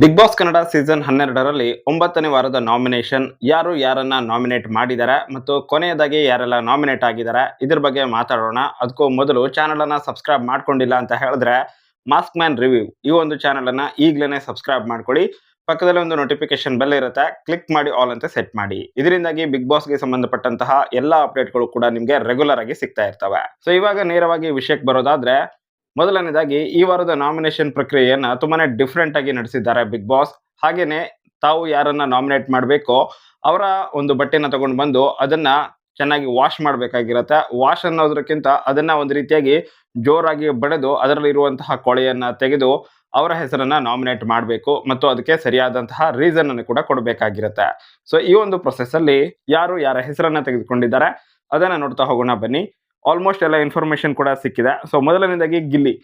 Big boss Kannada season ಹನ್ನೆರಡರಲ್ಲಿ ಒಂಬತ್ತನೇ ವಾರದ ನಾಮಿನೇಷನ್, ಯಾರು ಯಾರನ್ನ ನಾಮಿನೇಟ್ ಮಾಡಿದ್ದಾರೆ ಮತ್ತು ಕೊನೆಯದಾಗಿ ಯಾರೆಲ್ಲ ನಾಮಿನೇಟ್ ಆಗಿದ್ದಾರೆ ಇದ್ರ ಬಗ್ಗೆ ಮಾತಾಡೋಣ. ಅದಕ್ಕೂ ಮೊದಲು ಚಾನಲ್ ಅನ್ನ ಸಬ್ಸ್ಕ್ರೈಬ್ ಮಾಡ್ಕೊಂಡಿಲ್ಲ ಅಂತ ಹೇಳಿದ್ರೆ ಮಾಸ್ಕ್ ಮ್ಯಾನ್ ರಿವ್ಯೂ. ಈ ಒಂದು ಚಾನಲ್ ಅನ್ನ ಈಗಲೇ ಸಬ್ಸ್ಕ್ರೈಬ್ ಮಾಡ್ಕೊಳ್ಳಿ. ಪಕ್ಕದಲ್ಲಿ ಒಂದು ನೋಟಿಫಿಕೇಶನ್ ಬೆಲ್ ಇರುತ್ತೆ, ಕ್ಲಿಕ್ ಮಾಡಿ ಆಲ್ ಅಂತ ಸೆಟ್ ಮಾಡಿ. ಇದರಿಂದಾಗಿ ಬಿಗ್ ಬಾಸ್ಗೆ ಸಂಬಂಧಪಟ್ಟಂತಹ ಎಲ್ಲ ಅಪ್ಡೇಟ್ಗಳು ಕೂಡ ನಿಮಗೆ ರೆಗ್ಯುಲರ್ ಆಗಿ ಸಿಗ್ತಾ ಇರ್ತವೆ. ಸೊ ಇವಾಗ ನೇರವಾಗಿ ವಿಷಯಕ್ಕೆ ಬರೋದಾದ್ರೆ ಮೊದಲನೇದಾಗಿ ಈ ವಾರದ ನಾಮಿನೇಷನ್ ಪ್ರಕ್ರಿಯೆಯನ್ನ ತುಂಬಾನೇ ಡಿಫ್ರೆಂಟ್ ಆಗಿ ನಡೆಸಿದ್ದಾರೆ ಬಿಗ್ ಬಾಸ್ ಹಾಗೇನೆ ತಾವು ಯಾರನ್ನ ನಾಮಿನೇಟ್ ಮಾಡಬೇಕೋ ಅವರ ಒಂದು ಬಟ್ಟೆನ ತಗೊಂಡು ಬಂದು ಅದನ್ನ ಚೆನ್ನಾಗಿ ವಾಶ್ ಮಾಡಬೇಕಾಗಿರತ್ತೆ. ವಾಶ್ ಅನ್ನೋದಕ್ಕಿಂತ ಅದನ್ನ ಒಂದು ರೀತಿಯಾಗಿ ಜೋರಾಗಿ ಬಡೆದು ಅದರಲ್ಲಿ ಇರುವಂತಹ ಕೊಳೆಯನ್ನ ತೆಗೆದು ಅವರ ಹೆಸರನ್ನ ನಾಮಿನೇಟ್ ಮಾಡಬೇಕು ಮತ್ತು ಅದಕ್ಕೆ ಸರಿಯಾದಂತಹ ರೀಸನ್ ಅನ್ನು ಕೂಡ ಕೊಡಬೇಕಾಗಿರುತ್ತೆ. ಸೊ ಈ ಒಂದು ಪ್ರೊಸೆಸ್ ಅಲ್ಲಿ ಯಾರು ಯಾರ ಹೆಸರನ್ನ ತೆಗೆದುಕೊಂಡಿದ್ದಾರೆ ಅದನ್ನ ನೋಡ್ತಾ ಹೋಗೋಣ ಬನ್ನಿ. ಆಲ್ಮೋಸ್ಟ್ ಎಲ್ಲ ಇನ್ಫಾರ್ಮೇಶನ್ ಕೂಡ ಸಿಕ್ಕಿದೆ. ಸೊ ಮೊದಲನೇದಾಗಿ ಗಿಲ್ಲಿ.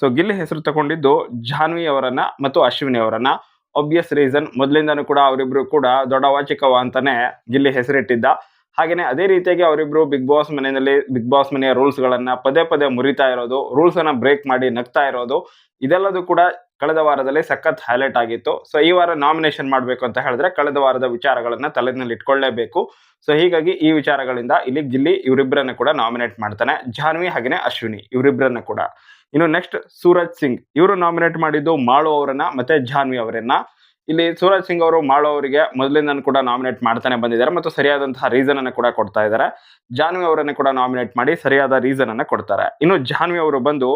ಸೊ ಗಿಲ್ಲಿ ಹೆಸರು ತಗೊಂಡಿದ್ದು ಜಾನ್ವಿ ಅವರನ್ನ ಮತ್ತು ಅಶ್ವಿನಿ ಅವರನ್ನ. ಒಬ್ವಿಯಸ್ ರೀಸನ್ ಮೊದಲಿಂದನೂ ಕೂಡ ಅವರಿಬ್ರು ಕೂಡ ದೊಡ್ಡ ವಾಚಿಕವ ಅಂತಾನೆ ಗಿಲ್ಲಿ ಹೆಸರಿಟ್ಟಿದ್ದ. ಹಾಗೆಯೇ ಅದೇ ರೀತಿಯಾಗಿ ಅವರಿಬ್ರು ಬಿಗ್ ಬಾಸ್ ಮನೆಯಲ್ಲಿ ಬಿಗ್ ಬಾಸ್ ಮನೆಯ ರೂಲ್ಸ್ ಗಳನ್ನ ಪದೇ ಪದೇ ಮುರಿತಾ ಇರೋದು ರೂಲ್ಸ್ ಅನ್ನ ಬ್ರೇಕ್ ಮಾಡಿ ನಗ್ತಾ ಇರೋದು, ಇದೆಲ್ಲದೂ ಕೂಡ ಕಳೆದ ವಾರದಲ್ಲಿ ಸಖತ್ ಹೈಲೈಟ್ ಆಗಿತ್ತು. ಸೊ ಈ ವಾರ ನಾಮಿನೇಷನ್ ಮಾಡಬೇಕು ಅಂತ ಹೇಳಿದ್ರೆ ಕಳೆದ ವಾರದ ವಿಚಾರಗಳನ್ನ ತಲೆನಲ್ಲಿ ಇಟ್ಕೊಳ್ಳೇಬೇಕು. ಸೊ ಹೀಗಾಗಿ ಈ ವಿಚಾರಗಳಿಂದ ಇಲ್ಲಿ ಗಿಲ್ಲಿ ಇವರಿಬ್ಬರನ್ನ ಕೂಡ ನಾಮಿನೇಟ್ ಮಾಡ್ತಾನೆ. ಜಾನ್ವಿ ಹಾಗೇನೆ ಅಶ್ವಿನಿ ಇವರಿಬ್ಬರನ್ನ ಕೂಡ. ಇನ್ನು ನೆಕ್ಸ್ಟ್ ಸೂರಜ್ ಸಿಂಗ್. ಇವರು ನಾಮಿನೇಟ್ ಮಾಡಿದ್ದು ಮಾಳು ಅವರನ್ನ ಮತ್ತೆ ಜಾನ್ವಿ ಅವರನ್ನ. ಇಲ್ಲಿ ಸೂರಜ್ ಸಿಂಗ್ ಅವರು ಮಾಳು ಅವರಿಗೆ ಮೊದಲಿಂದ ಕೂಡ ನಾಮಿನೇಟ್ ಮಾಡ್ತಾನೆ ಬಂದಿದ್ದಾರೆ ಮತ್ತು ಸರಿಯಾದಂತಹ ರೀಸನ್ ಅನ್ನ ಕೂಡ ಕೊಡ್ತಾ ಇದ್ದಾರೆ. ಜಾನ್ವಿ ಅವರನ್ನ ಕೂಡ ನಾಮಿನೇಟ್ ಮಾಡಿ ಸರಿಯಾದ ರೀಸನ್ ಅನ್ನ ಕೊಡ್ತಾರೆ. ಇನ್ನು ಜಾನ್ವಿ ಅವರು ಬಂದು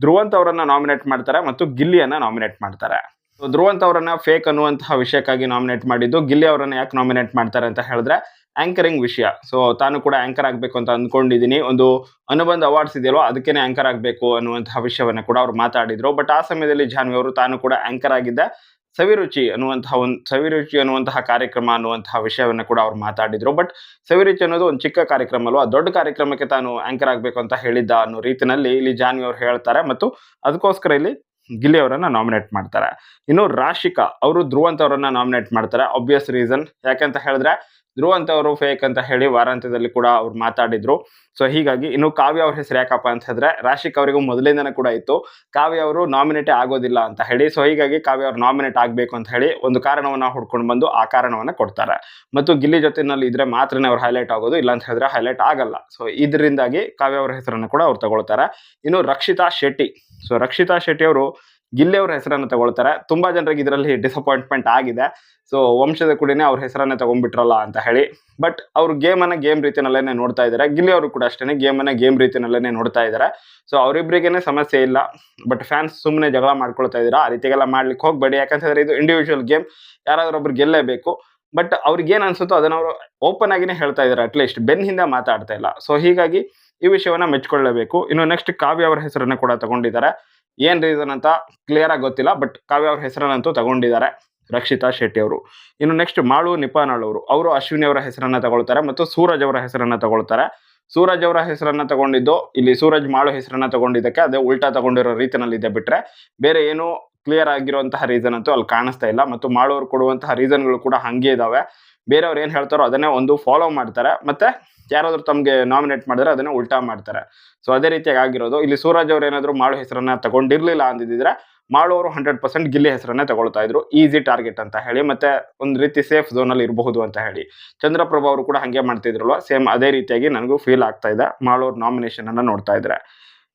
ಧ್ರುವಂತ್ ಅವರನ್ನ ನಾಮಿನೇಟ್ ಮಾಡ್ತಾರೆ ಮತ್ತು ಗಿಲ್ಲಿಯನ್ನ ನಾಮಿನೇಟ್ ಮಾಡ್ತಾರೆ. ಧ್ರುವಂತ್ ಅವರನ್ನ ಫೇಕ್ ಅನ್ನುವಂತಹ ವಿಷಯಕ್ಕಾಗಿ ನಾಮಿನೇಟ್ ಮಾಡಿದ್ದು ಗಿಲ್ಲಿ ಅವರನ್ನ ಯಾಕೆ ನಾಮಿನೇಟ್ ಮಾಡ್ತಾರೆ ಅಂತ ಹೇಳಿದ್ರೆ ಆಂಕರಿಂಗ್ ವಿಷಯ. ಸೊ ತಾನು ಕೂಡ ಆಂಕರ್ ಆಗಬೇಕು ಅಂತ ಅಂದ್ಕೊಂಡಿದ್ದೀನಿ ಒಂದು ಅನುಬಂಧ ಅವಾರ್ಡ್ಸ್ ಇದೆಯಲ್ವ, ಅದಕ್ಕೇನೆ ಆಂಕರ್ ಆಗಬೇಕು ಅನ್ನುವಂತಹ ವಿಷಯವನ್ನ ಕೂಡ ಅವ್ರು ಮಾತಾಡಿದ್ರು. ಬಟ್ ಆ ಸಮಯದಲ್ಲಿ ಜಾನ್ವಿ ಅವರು ತಾನು ಕೂಡ ಆಂಕರ್ ಆಗಿದ್ದೆ ಸವಿರುಚಿ ಅನ್ನುವಂತಹ ಒಂದು, ಸವಿರುಚಿ ಅನ್ನುವಂತಹ ಕಾರ್ಯಕ್ರಮ ಅನ್ನುವಂತಹ ವಿಷಯವನ್ನ ಕೂಡ ಅವ್ರು ಮಾತಾಡಿದ್ರು. ಬಟ್ ಸವಿರುಚಿ ಅನ್ನೋದು ಒಂದು ಚಿಕ್ಕ ಕಾರ್ಯಕ್ರಮ ಅಲ್ವಾ? ದೊಡ್ಡ ಕಾರ್ಯಕ್ರಮಕ್ಕೆ ತಾನು ಆಂಕರ್ ಆಗಬೇಕು ಅಂತ ಹೇಳಿದ್ದ ಅನ್ನೋ ರೀತಿನಲ್ಲಿ ಇಲ್ಲಿ ಜಾನ್ವಿ ಅವ್ರು ಹೇಳ್ತಾರೆ. ಮತ್ತು ಅದಕ್ಕೋಸ್ಕರ ಇಲ್ಲಿ ಗಿಲ್ಲಿ ಅವರನ್ನ ನಾಮಿನೇಟ್ ಮಾಡ್ತಾರೆ. ಇನ್ನು ರಾಶಿಕಾ, ಅವರು ಧ್ರುವಂತ್ ಅವರನ್ನ ನಾಮಿನೇಟ್ ಮಾಡ್ತಾರೆ. ಆಬ್ವಿಯಸ್ ರೀಸನ್ ಯಾಕೆಂತ ಹೇಳಿದ್ರೆ, ಧ್ರುವಂತ್ ಅವರು ಫೇಕ್ ಅಂತ ಹೇಳಿ ವಾರಾಂತ್ಯದಲ್ಲಿ ಕೂಡ ಅವ್ರು ಮಾತಾಡಿದ್ರು. ಸೊ ಹೀಗಾಗಿ ಇನ್ನು ಕಾವ್ಯ ಅವ್ರ ಹೆಸರು ಯಾಕಪ್ಪ ಅಂತ ಹೇಳಿದ್ರೆ, ರಾಶಿಕ್ ಅವರಿಗೂ ಮೊದಲಿಂದನೂ ಕೂಡ ಇತ್ತು. ಕಾವ್ಯ ಅವರು ನಾಮಿನೇಟೇ ಆಗೋದಿಲ್ಲ ಅಂತ ಹೇಳಿ ಸೊ ಹೀಗಾಗಿ ಕಾವ್ಯ ಅವರು ನಾಮಿನೇಟ್ ಆಗಬೇಕು ಅಂತ ಹೇಳಿ ಒಂದು ಕಾರಣವನ್ನು ಹುಡ್ಕೊಂಡು ಬಂದು ಆ ಕಾರಣವನ್ನು ಕೊಡ್ತಾರೆ. ಮತ್ತು ಗಿಲ್ಲಿ ಜೊತೆನಲ್ಲಿ ಇದ್ರೆ ಮಾತ್ರನೇ ಅವ್ರು ಹೈಲೈಟ್ ಆಗೋದು, ಇಲ್ಲ ಅಂತ ಹೇಳಿದ್ರೆ ಹೈಲೈಟ್ ಆಗಲ್ಲ. ಸೊ ಇದರಿಂದಾಗಿ ಕಾವ್ಯ ಅವರ ಹೆಸರನ್ನು ಕೂಡ ಅವ್ರು ತಗೊಳ್ತಾರೆ. ಇನ್ನು ರಕ್ಷಿತಾ ಶೆಟ್ಟಿ. ಸೊ ರಕ್ಷಿತಾ ಶೆಟ್ಟಿ ಅವರು ಗಿಲ್ಲಿ ಅವ್ರ ಹೆಸರನ್ನ ತಗೊಳ್ತಾರೆ. ತುಂಬಾ ಜನರಿಗೆ ಇದರಲ್ಲಿ ಡಿಸಪಾಯಿಂಟ್ಮೆಂಟ್ ಆಗಿದೆ. ಸೊ ವಂಶದ ಕುಡಿನೇ ಅವ್ರ ಹೆಸರನ್ನ ತಗೊಂಡ್ಬಿಟ್ರಲ್ಲ ಅಂತ ಹೇಳಿ. ಬಟ್ ಅವ್ರು ಗೇಮ್ ಅನ್ನ ಗೇಮ್ ರೀತಿನಲ್ಲೇನೆ ನೋಡ್ತಾ ಇದ್ದಾರೆ. ಗಿಲ್ಲಿ ಅವರು ಕೂಡ ಅಷ್ಟೇ ಗೇಮ್ ಅನ್ನ ಗೇಮ್ ರೀತಿನಲ್ಲೇನೆ ನೋಡ್ತಾ ಇದ್ದಾರೆ. ಸೊ ಅವರಿಬ್ಬರಿಗೇನೆ ಸಮಸ್ಯೆ ಇಲ್ಲ. ಬಟ್ ಫ್ಯಾನ್ಸ್ ಸುಮ್ಮನೆ ಜಗಳ ಮಾಡ್ಕೊಳ್ತಾ ಇದ್ದೀರಾ? ಆ ರೀತಿಗೆಲ್ಲ ಮಾಡ್ಲಿಕ್ಕೆ ಹೋಗ್ಬೇಡಿ. ಯಾಕಂತಂದ್ರೆ ಇದು ಇಂಡಿವಿಜುವಲ್ ಗೇಮ್ ಯಾರಾದರೂ ಒಬ್ರು ಗೆಲ್ಲೇಬೇಕು. ಬಟ್ ಅವ್ರಿಗೆ ಏನು ಅನ್ಸುತ್ತೋ ಅದನ್ನ ಅವರು ಓಪನ್ ಆಗಿನೇ ಹೇಳ್ತಾ ಇದ್ದಾರೆ ಅಟ್ಲೀಸ್ಟ್ ಬೆನ್ ಹಿಂದೆ ಮಾತಾಡ್ತಾ ಇಲ್ಲ. ಸೊ ಹೀಗಾಗಿ ಈ ವಿಷಯವನ್ನ ಮೆಚ್ಕೊಳ್ಳೇಬೇಕು. ಇನ್ನು ನೆಕ್ಸ್ಟ್ ಕಾವ್ಯ ಅವರ ಹೆಸರನ್ನ ಕೂಡ ತಗೊಂಡಿದ್ದಾರೆ. ಏನ್ ರೀಸನ್ ಅಂತ ಕ್ಲಿಯರ್ ಆಗಿ ಗೊತ್ತಿಲ್ಲ ಬಟ್ ಕಾವ್ಯ ಅವ್ರ ಹೆಸರನ್ನಂತೂ ತಗೊಂಡಿದ್ದಾರೆ ರಕ್ಷಿತಾ ಶೆಟ್ಟಿ ಅವರು. ಇನ್ನು ನೆಕ್ಸ್ಟ್ ಮಾಳು ನಿಪಾನಾಳ್ ಅವರು. ಅವರು ಅಶ್ವಿನಿ ಅವರ ಹೆಸರನ್ನ ತಗೊಳ್ತಾರೆ ಮತ್ತು ಸೂರಜ್ ಅವರ ಹೆಸರನ್ನ ತಗೊಳ್ತಾರೆ. ಸೂರಜ್ ಅವರ ಹೆಸರನ್ನ ತಗೊಂಡಿದ್ದು, ಇಲ್ಲಿ ಸೂರಜ್ ಮಾಳು ಹೆಸರನ್ನ ತಗೊಂಡಿದ್ದಕ್ಕೆ ಅದೇ ಉಲ್ಟಾ ತಗೊಂಡಿರೋ ರೀತಿನಲ್ಲಿ ಇದೆ ಬಿಟ್ರೆ ಬೇರೆ ಏನು ಕ್ಲಿಯರ್ ಆಗಿರುವಂತಹ ರೀಸನ್ ಅಂತೂ ಅಲ್ಲಿ ಕಾಣಿಸ್ತಾ ಇಲ್ಲ. ಮತ್ತು ಮಾಳು ಮಾಡೋರು ಕೊಡುವಂತಹ ರೀಸನ್ಗಳು ಕೂಡ ಹಂಗೆ ಇದಾವೆ. ಬೇರೆಯವ್ರು ಏನ್ ಹೇಳ್ತಾರೋ ಅದನ್ನೇ ಒಂದು ಫಾಲೋ ಮಾಡ್ತಾರೆ. ಮತ್ತೆ ಯಾರಾದ್ರೂ ತಮ್ಗೆ ನಾಮಿನೇಟ್ ಮಾಡಿದ್ರೆ ಅದನ್ನ ಉಲ್ಟಾ ಮಾಡ್ತಾರೆ. ಸೊ ಅದೇ ರೀತಿಯಾಗಿ ಆಗಿರೋದು. ಇಲ್ಲಿ ಸೂರಜ್ ಅವ್ರು ಏನಾದ್ರು ಮಾಳು ಹೆಸರನ್ನ ತಗೊಂಡಿರ್ಲಿಲ್ಲ ಅಂದಿದ್ರೆ ಅವರು ಹಂಡ್ರೆಡ್ ಪರ್ಸೆಂಟ್ ಗಿಲ್ಲಿ ಹೆಸರನ್ನ ತಗೊಳ್ತಾ ಇದ್ರು. ಈಸಿ ಟಾರ್ಗೆಟ್ ಅಂತ ಹೇಳಿ, ಮತ್ತೆ ಒಂದು ರೀತಿ ಸೇಫ್ ಝೋನ್ ಅಲ್ಲಿ ಇರಬಹುದು ಅಂತ ಹೇಳಿ. ಚಂದ್ರಪ್ರಭಾ ಅವರು ಕೂಡ ಹಂಗೆ ಮಾಡ್ತಿದ್ರಲ್ವ? ಸೇಮ್ ಅದೇ ರೀತಿಯಾಗಿ ನನಗೂ ಫೀಲ್ ಆಗ್ತಾ ಇದೆ. ಮಾಳೋರ್ ನಾಮಿನೇಷನ್ ಅನ್ನ ನೋಡ್ತಾ ಇದ್ರೆ.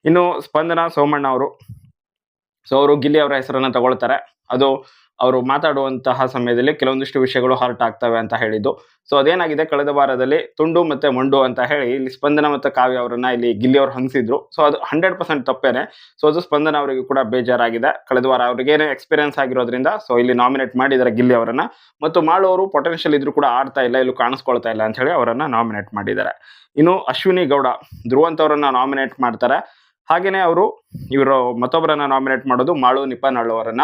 ಇನ್ನು ಸ್ಪಂದನ ಸೋಮಣ್ಣ ಅವರು. ಸೊ ಅವರು ಗಿಲ್ಲಿ ಅವರ ಹೆಸರನ್ನ ತಗೊಳ್ತಾರೆ. ಅದು ಅವರು ಮಾತಾಡುವಂತಹ ಸಮಯದಲ್ಲಿ ಕೆಲವೊಂದಿಷ್ಟು ವಿಷಯಗಳು ಹಾರ್ಟ್ ಆಗ್ತವೆ ಅಂತ ಹೇಳಿದ್ದು. ಸೊ ಅದೇನಾಗಿದೆ? ಕಳೆದ ವಾರದಲ್ಲಿ ತುಂಡು ಮತ್ತೆ ಮಂಡು ಅಂತ ಹೇಳಿ ಇಲ್ಲಿ ಸ್ಪಂದನ ಮತ್ತು ಕಾವ್ಯ ಅವರನ್ನ ಇಲ್ಲಿ ಗಿಲ್ಲಿ ಅವ್ರು ಹಂಗಿಸಿದ್ರು. ಸೊ ಅದು ಹಂಡ್ರೆಡ್ ಪರ್ಸೆಂಟ್ ತಪ್ಪೇನೆ. ಸೊ ಅದು ಸ್ಪಂದನ ಅವರಿಗೆ ಕೂಡ ಬೇಜಾರಾಗಿದೆ. ಕಳೆದ ವಾರ ಅವ್ರಿಗೇನೇ ಎಕ್ಸ್ಪೀರಿಯನ್ಸ್ ಆಗಿರೋದ್ರಿಂದ ಸೊ ಇಲ್ಲಿ ನಾಮಿನೇಟ್ ಮಾಡಿದ್ದಾರೆ ಗಿಲ್ಲಿ ಅವರನ್ನ. ಮತ್ತು ಮಾಳು ಅವರು ಪೊಟೆನ್ಷಿಯಲ್ ಇದ್ರು ಕೂಡ ಆಡ್ತಾ ಇಲ್ಲ, ಇಲ್ಲೂ ಕಾಣಿಸ್ಕೊಳ್ತಾ ಇಲ್ಲ ಅಂತ ಹೇಳಿ ಅವರನ್ನ ನಾಮಿನೇಟ್ ಮಾಡಿದ್ದಾರೆ ಇನ್ನು ಅಶ್ವಿನಿ ಗೌಡ, ಧ್ರುವಂತ ಅವರನ್ನ ನಾಮಿನೇಟ್ ಮಾಡ್ತಾರೆ. ಹಾಗೇನೆ ಅವರು ಇವರು ಮತ್ತೊಬ್ಬರನ್ನ ನಾಮಿನೇಟ್ ಮಾಡೋದು ಮಾಳು ನಿಪಾನಾಳ್ ಅವರನ್ನ.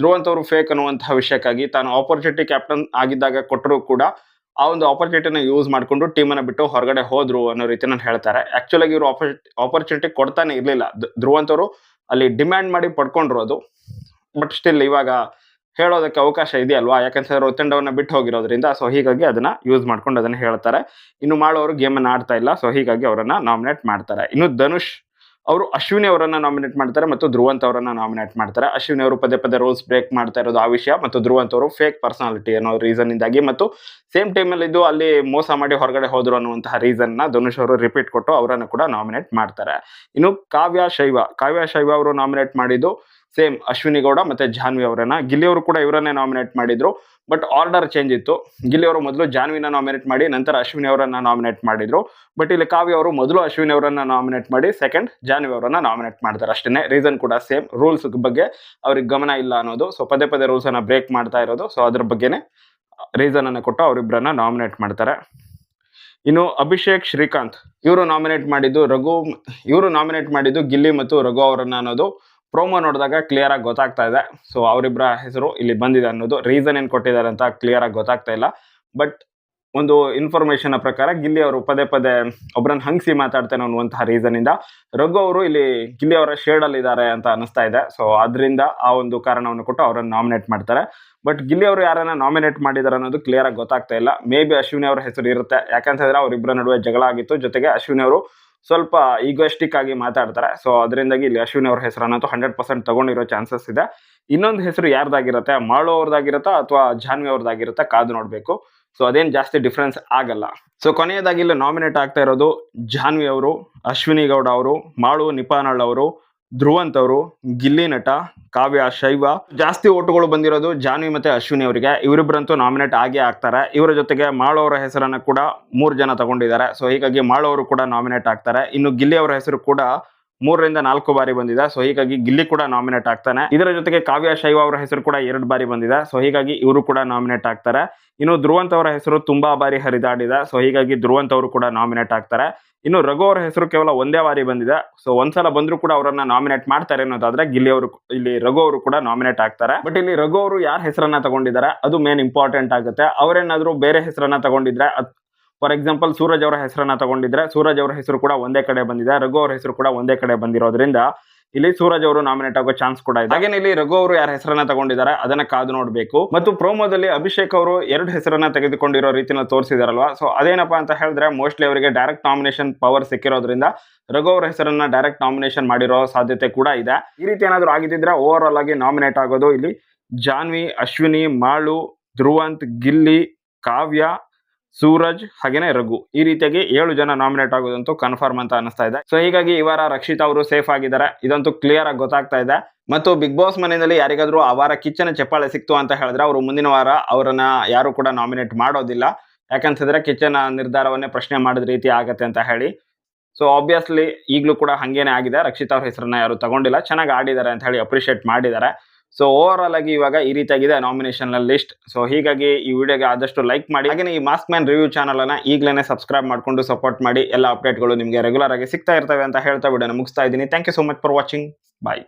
ಧ್ರುವಂತ್ ಅವರು ಫೇಕ್ ಅನ್ನುವಂತಹ ವಿಷಯಕ್ಕಾಗಿ ತಾನು ಆಪರ್ಚುನಿಟಿ ಕ್ಯಾಪ್ಟನ್ ಆಗಿದ್ದಾಗ ಕೊಟ್ಟರು ಕೂಡ ಆ ಒಂದು ಆಪರ್ಚುನಿಟಿನ ಯೂಸ್ ಮಾಡಿಕೊಂಡು ಟೀಮನ್ನ ಬಿಟ್ಟು ಹೊರಗಡೆ ಹೋದ್ರು ಅನ್ನೋ ರೀತಿ ನಾನು ಹೇಳ್ತಾರೆ. ಆಕ್ಚುಲ್ ಆಗಿ ಇವರು ಆಪರ್ಚುನಿಟಿ ಕೊಡ್ತಾನೆ ಇರಲಿಲ್ಲ. ಧ್ರುವಂತ್ ಅವರು ಅಲ್ಲಿ ಡಿಮ್ಯಾಂಡ್ ಮಾಡಿ ಪಡ್ಕೊಂಡ್ರು ಅದು. ಬಟ್ ಸ್ಟಿಲ್ ಇವಾಗ ಹೇಳೋದಕ್ಕೆ ಅವಕಾಶ ಇದೆಯಲ್ವಾ? ಯಾಕಂತಂದ್ರೆ ಒತ್ತಂಡವನ್ನ ಬಿಟ್ಟು ಹೋಗಿರೋದ್ರಿಂದ ಸೊ ಹೀಗಾಗಿ ಅದನ್ನ ಯೂಸ್ ಮಾಡ್ಕೊಂಡು ಅದನ್ನ ಹೇಳ್ತಾರೆ. ಇನ್ನು ಮಾಡೋರು ಗೇಮ್ ಅನ್ನ ಆಡ್ತಾ ಇಲ್ಲ ಸೊ ಹೀಗಾಗಿ ಅವರನ್ನ ನಾಮಿನೇಟ್ ಮಾಡ್ತಾರೆ. ಇನ್ನು ಧನುಷ್ ಅವರು ಅಶ್ವಿನಿ ಅವರನ್ನ ನಾಮಿನೇಟ್ ಮಾಡ್ತಾರೆ ಮತ್ತು ಧ್ರುವಂತ್ ಅವರನ್ನ ನಾಮಿನೇಟ್ ಮಾಡ್ತಾರೆ. ಅಶ್ವಿನಿ ಅವರು ಪದೇ ಪದೇ ರೂಲ್ಸ್ ಬ್ರೇಕ್ ಮಾಡ್ತಾ ಇರೋದು ಆ ವಿಷಯ ಮತ್ತು ಧ್ರುವಂತ್ ಅವರು ಫೇಕ್ ಪರ್ಸನಾಲಿಟಿ ಅನ್ನೋ ರೀಸನ್ ಇಂದಾಗಿ ಮತ್ತು ಸೇಮ್ ಟೈಮಲ್ಲಿ ಇದು ಅಲ್ಲಿ ಮೋಸ ಮಾಡಿ ಹೊರಗಡೆ ಹೋದ್ರು ಅನ್ನುವಂತಹ ರೀಸನ್ನ ಧನುಷ್ ಅವರು ರಿಪೀಟ್ ಕೊಟ್ಟು ಅವರನ್ನು ಕೂಡ ನಾಮಿನೇಟ್ ಮಾಡ್ತಾರೆ. ಇನ್ನು ಕಾವ್ಯ ಶೈವ ಕಾವ್ಯ ಶೈವ ಅವರು ನಾಮಿನೇಟ್ ಮಾಡಿದ್ದು ಸೇಮ್ ಅಶ್ವಿನಿ ಗೌಡ ಮತ್ತೆ ಜಾನ್ವಿ ಅವರನ್ನ. ಗಿಲ್ಲಿ ಅವರು ಕೂಡ ಇವರನ್ನೇ ನಾಮಿನೇಟ್ ಮಾಡಿದ್ರು. ಬಟ್ ಆರ್ಡರ್ ಚೇಂಜ್ ಇತ್ತು. ಗಿಲ್ಲಿ ಅವರು ಮೊದಲು ಜಾನ್ವಿನ ನಾಮಿನೇಟ್ ಮಾಡಿ, ನಂತರ ಅಶ್ವಿನಿ ಅವರನ್ನ ನಾಮಿನೇಟ್ ಮಾಡಿದ್ರು. ಬಟ್ ಇಲ್ಲಿ ಕಾವ್ಯ ಅವರು ಮೊದಲು ಅಶ್ವಿನಿ ಅವರನ್ನ ನಾಮಿನೇಟ್ ಮಾಡಿ ಸೆಕೆಂಡ್ ಜಾನ್ವಿ ಅವರನ್ನ ನಾಮಿನೇಟ್ ಮಾಡ್ತಾರೆ. ಅಷ್ಟೇ ರೀಸನ್ ಕೂಡ ಸೇಮ್ ರೂಲ್ಸ್ ಬಗ್ಗೆ ಅವ್ರಿಗೆ ಗಮನ ಇಲ್ಲ ಅನ್ನೋದು. ಸೊ ಪದೇ ಪದೇ ರೂಲ್ಸ್ ಅನ್ನ ಬ್ರೇಕ್ ಮಾಡ್ತಾ ಇರೋದು. ಸೊ ಅದ್ರ ಬಗ್ಗೆನೇ ರೀಸನ್ ಅನ್ನ ಕೊಟ್ಟು ಅವರಿಬ್ಬರನ್ನ ನಾಮಿನೇಟ್ ಮಾಡ್ತಾರೆ. ಇನ್ನು ಅಭಿಷೇಕ್, ಶ್ರೀಕಾಂತ್ ಇವರು ನಾಮಿನೇಟ್ ಮಾಡಿದ್ದು ರಘು, ಇವರು ನಾಮಿನೇಟ್ ಮಾಡಿದ್ದು ಗಿಲ್ಲಿ ಮತ್ತು ರಘು ಅವರನ್ನ ಅನ್ನೋದು. ಪ್ರೋಮೋ ನೋಡಿದಾಗ ಕ್ಲಿಯರ್ ಆಗಿ ಗೊತ್ತಾಗ್ತಾ ಇದೆ. ಸೊ ಅವರಿಬ್ಬರ ಹೆಸರು ಇಲ್ಲಿ ಬಂದಿದೆ ಅನ್ನೋದು ರೀಸನ್ ಏನು ಕೊಟ್ಟಿದ್ದಾರೆ ಅಂತ ಕ್ಲಿಯರ್ ಆಗಿ ಗೊತ್ತಾಗ್ತಾ ಇಲ್ಲ. ಬಟ್ ಒಂದು ಇನ್ಫಾರ್ಮೇಶನ್ ಪ್ರಕಾರ ಗಿಲ್ಲಿ ಅವರು ಪದೇ ಪದೇ ಒಬ್ಬರನ್ನ ಹಂಗಿಸಿ ಮಾತಾಡ್ತೇನೆ ಅನ್ನುವಂತಹ ರೀಸನ್ ಇಂದ ರಘು ಅವರು ಇಲ್ಲಿ ಗಿಲ್ಲಿ ಅವರ ಶೇಡ್ ಅಲ್ಲಿ ಇದ್ದಾರೆ ಅಂತ ಅನಿಸ್ತಾ ಇದೆ. ಸೊ ಅದರಿಂದ ಆ ಒಂದು ಕಾರಣವನ್ನು ಕೊಟ್ಟು ಅವರನ್ನು ನಾಮಿನೇಟ್ ಮಾಡ್ತಾರೆ. ಬಟ್ ಗಿಲ್ಲಿ ಅವರು ಯಾರನ್ನ ನಾಮಿನೇಟ್ ಮಾಡಿದ್ದಾರೆ ಅನ್ನೋದು ಕ್ಲಿಯರ್ ಆಗಿ ಗೊತ್ತಾಗ್ತಾ ಇಲ್ಲ. ಮೇ ಬಿ ಅಶ್ವಿನಿ ಅವರ ಹೆಸರು ಇರುತ್ತೆ. ಯಾಕಂತಂದ್ರೆ ಅವರಿಬ್ಬರ ನಡುವೆ ಜಗಳ ಆಗಿತ್ತು. ಜೊತೆಗೆ ಅಶ್ವಿನಿ ಅವರು ಸ್ವಲ್ಪ ಈಗೋಸ್ಟಿಕ್ ಆಗಿ ಮಾತಾಡ್ತಾರೆ. ಸೊ ಅದರಿಂದಾಗಿ ಇಲ್ಲಿ ಅಶ್ವಿನಿ ಅವರ ಹೆಸರನ್ನಂತೂ ಹಂಡ್ರೆಡ್ ಪರ್ಸೆಂಟ್ ತಗೊಂಡಿರೋ ಚಾನ್ಸಸ್ ಇದೆ. ಇನ್ನೊಂದು ಹೆಸರು ಯಾರ್ದಾಗಿರುತ್ತೆ? ಮಾಳು ಅವ್ರದ್ದಾಗಿರುತ್ತಾ ಅಥವಾ ಜಾನ್ವಿ ಅವ್ರದ್ದಾಗಿರುತ್ತಾ ಕಾದು ನೋಡಬೇಕು. ಸೊ ಅದೇನು ಜಾಸ್ತಿ ಡಿಫ್ರೆನ್ಸ್ ಆಗಲ್ಲ. ಸೊ ಕೊನೆಯದಾಗಿ ಇಲ್ಲಿ ನಾಮಿನೇಟ್ ಆಗ್ತಾ ಇರೋದು ಜಾನ್ವಿ ಅವರು, ಅಶ್ವಿನಿ ಗೌಡ ಅವರು, ಮಾಳು ನಿಪಾನಳ್ ಅವರು, ಧ್ರುವಂತ್ ಅವರು, ಗಿಲ್ಲಿ ನಟ ಕಾವ್ಯ, ಶೈವ ಜಾಸ್ತಿ ಓಟುಗಳು ಬಂದಿರೋದು ಜಾನ್ವಿ ಮತ್ತೆ ಅಶ್ವಿನಿ ಅವರಿಗೆ. ಇವರಿಬ್ಬರಂತೂ ನಾಮಿನೇಟ್ ಆಗೇ ಆಗ್ತಾರೆ. ಇವರ ಜೊತೆಗೆ ಮಾಳು ಹೆಸರನ್ನು ಕೂಡ ಮೂರು ಜನ ತಗೊಂಡಿದ್ದಾರೆ. ಸೊ ಹೀಗಾಗಿ ಮಾಳವರು ಕೂಡ ನಾಮಿನೇಟ್ ಆಗ್ತಾರೆ. ಇನ್ನು ಗಿಲ್ಲಿ ಅವರ ಹೆಸರು ಕೂಡ ಮೂರರಿಂದ ನಾಲ್ಕು ಬಾರಿ ಬಂದಿದೆ. ಸೊ ಹೀಗಾಗಿ ಗಿಲ್ಲಿ ಕೂಡ ನಾಮಿನೇಟ್ ಆಗ್ತಾನೆ. ಇದರ ಜೊತೆಗೆ ಕಾವ್ಯ ಶೈವ ಅವರ ಹೆಸರು ಕೂಡ ಎರಡು ಬಾರಿ ಬಂದಿದೆ. ಸೊ ಹೀಗಾಗಿ ಇವರು ಕೂಡ ನಾಮಿನೇಟ್ ಆಗ್ತಾರೆ. ಇನ್ನು ಧ್ರುವಂತ್ ಅವರ ಹೆಸರು ತುಂಬಾ ಬಾರಿ ಹರಿದಾಡಿದೆ. ಸೊ ಹೀಗಾಗಿ ಧ್ರುವಂತ್ ಅವರು ಕೂಡ ನಾಮಿನೇಟ್ ಆಗ್ತಾರೆ. ಇನ್ನು ರಘು ಅವರ ಹೆಸರು ಕೇವಲ ಒಂದೇ ಬಾರಿ ಬಂದಿದೆ. ಸೊ ಒಂದ್ಸಲ ಬಂದ್ರು ಕೂಡ ಅವರನ್ನ ನಾಮಿನೇಟ್ ಮಾಡ್ತಾರೆ ಅನ್ನೋದಾದ್ರೆ ಗಿಲ್ಲಿ ಅವರು ಇಲ್ಲಿ ರಘು ಅವರು ಕೂಡ ನಾಮಿನೇಟ್ ಆಗ್ತಾರೆ. ಬಟ್ ಇಲ್ಲಿ ರಘು ಅವರು ಯಾರ ಹೆಸರನ್ನ ತಗೊಂಡಿದ್ದಾರೆ? ಅದು ಮೇನ್ ಇಂಪಾರ್ಟೆಂಟ್ ಆಗುತ್ತೆ. ಅವರೇನಾದ್ರೂ ಬೇರೆ ಹೆಸರನ್ನ ತಗೊಂಡಿದ್ರೆ ಫಾರ್ ಎಕ್ಸಾಂಪಲ್ ಸೂರಜ್ ಅವರ ಹೆಸರನ್ನ ತಗೊಂಡಿದ್ರೆ ಸೂರಜ್ ಅವರ ಹೆಸರು ಕೂಡ ಒಂದೇ ಕಡೆ ಬಂದಿದೆ. ರಘು ಅವರ ಹೆಸರು ಕೂಡ ಒಂದೇ ಕಡೆ ಬಂದಿರೋದ್ರಿಂದ ಇಲ್ಲಿ ಸೂರಜ್ ಅವರು ನಾಮಿನೇಟ್ ಆಗೋ ಚಾನ್ಸ್ ಕೂಡ ಇದೆ. ಹಾಗೇನೆ ಇಲ್ಲಿ ರಘು ಅವರು ಯಾರ ಹೆಸರನ್ನ ತಗೊಂಡಿದ್ದಾರೆ ಅದನ್ನ ಕಾದು ನೋಡಬೇಕು. ಮತ್ತು ಪ್ರೋಮೋದಲ್ಲಿ ಅಭಿಷೇಕ್ ಅವರು ಎರಡು ಹೆಸರನ್ನ ತೆಗೆದುಕೊಂಡಿರೋ ರೀತಿನ ತೋರಿಸಿದಾರಲ್ವಾ? ಸೊ ಅದೇನಪ್ಪ ಅಂತ ಹೇಳಿದ್ರೆ ಮೋಸ್ಟ್ಲಿ ಅವರಿಗೆ ಡೈರೆಕ್ಟ್ ನಾಮಿನೇಷನ್ ಪವರ್ ಸಿಕ್ಕಿರೋದ್ರಿಂದ ರಘು ಅವರ ಹೆಸರನ್ನ ಡೈರೆಕ್ಟ್ ನಾಮಿನೇಷನ್ ಮಾಡಿರೋ ಸಾಧ್ಯತೆ ಕೂಡ ಇದೆ. ಈ ರೀತಿ ಏನಾದರೂ ಆಗಿದ್ದಿದ್ರೆ ಓವರ್ ಆಲ್ ಆಗಿ ನಾಮಿನೇಟ್ ಆಗೋದು ಇಲ್ಲಿ ಜಾನ್ವಿ, ಅಶ್ವಿನಿ, ಮಾಳು, ಧ್ರುವಂತ್, ಗಿಲ್ಲಿ, ಕಾವ್ಯ ಸೂರಜ್ ಹಾಗೇನೆ ರಘು. ಈ ರೀತಿಯಾಗಿ ಏಳು ಜನ ನಾಮಿನೇಟ್ ಆಗೋದಂತೂ ಕನ್ಫರ್ಮ್ ಅಂತ ಅನಿಸ್ತಾ ಇದೆ. ಸೊ ಹೀಗಾಗಿ ಈ ವಾರ ರಕ್ಷಿತಾ ಅವರು ಸೇಫ್ ಆಗಿದ್ದಾರೆ. ಇದಂತೂ ಕ್ಲಿಯರ್ ಆಗಿ ಗೊತ್ತಾಗ್ತಾ ಇದೆ. ಮತ್ತು ಬಿಗ್ ಬಾಸ್ ಮನೆಯಲ್ಲಿ ಯಾರಿಗಾದ್ರೂ ಆ ವಾರ ಕಿಚ್ಚನ ಚಪ್ಪಾಳೆ ಸಿಕ್ತು ಅಂತ ಹೇಳಿದ್ರೆ ಅವರು ಮುಂದಿನ ವಾರ ಅವರನ್ನ ಯಾರು ಕೂಡ ನಾಮಿನೇಟ್ ಮಾಡೋದಿಲ್ಲ. ಯಾಕಂತಂದ್ರೆ ಕಿಚ್ಚನ ನಿರ್ಧಾರವನ್ನೇ ಪ್ರಶ್ನೆ ಮಾಡಿದ ರೀತಿ ಆಗತ್ತೆ ಅಂತ ಹೇಳಿ. ಸೊ ಆಬ್ವಿಯಸ್ಲಿ ಈಗಲೂ ಕೂಡ ಹಂಗೇನೆ ಆಗಿದೆ. ರಕ್ಷಿತಾ ಅವ್ರ ಹೆಸರನ್ನ ಯಾರು ತಗೊಂಡಿಲ್ಲ. ಚೆನ್ನಾಗಿ ಆಡಿದ್ದಾರೆ ಅಂತ ಹೇಳಿ ಅಪ್ರಿಷಿಯೇಟ್ ಮಾಡಿದ್ದಾರೆ. ಸೊ ಓವರ್ ಆಲ್ ಆಗಿ ಇವಾಗ ಈ ರೀತಿಯಾಗಿದೆ ನಾಮಿನೇಷನ್ ಲಿಸ್ಟ್ ಸೊ ಹೀಗಾಗಿ ಈ ವಿಡಿಯೋಗೆ ಆದಷ್ಟು ಲೈಕ್ ಮಾಡಿ. ಹಾಗೆ ಈ ಮಾಸ್ಕ್ ಮ್ಯಾನ್ ರಿವ್ಯೂ ಚಾನಲ್ ಅನ್ನ ಈಗಲೇ ಸಬ್ಸ್ಕ್ರೈಬ್ ಮಾಡಿಕೊಂಡು ಸಪೋರ್ಟ್ ಮಾಡಿ. ಎಲ್ಲ ಅಪ್ಡೇಟ್ಗಳು ನಿಮಗೆ ರೆಗ್ಯುಲರ್ ಆಗಿ ಸಿಗ್ತಾ ಇರ್ತವೆ ಅಂತ ಹೇಳ್ತಾ ವಿಡಿಯೋನ ಮುಗಿಸ್ತಾ ಇದ್ದೀನಿ. Thank you so much for watching bye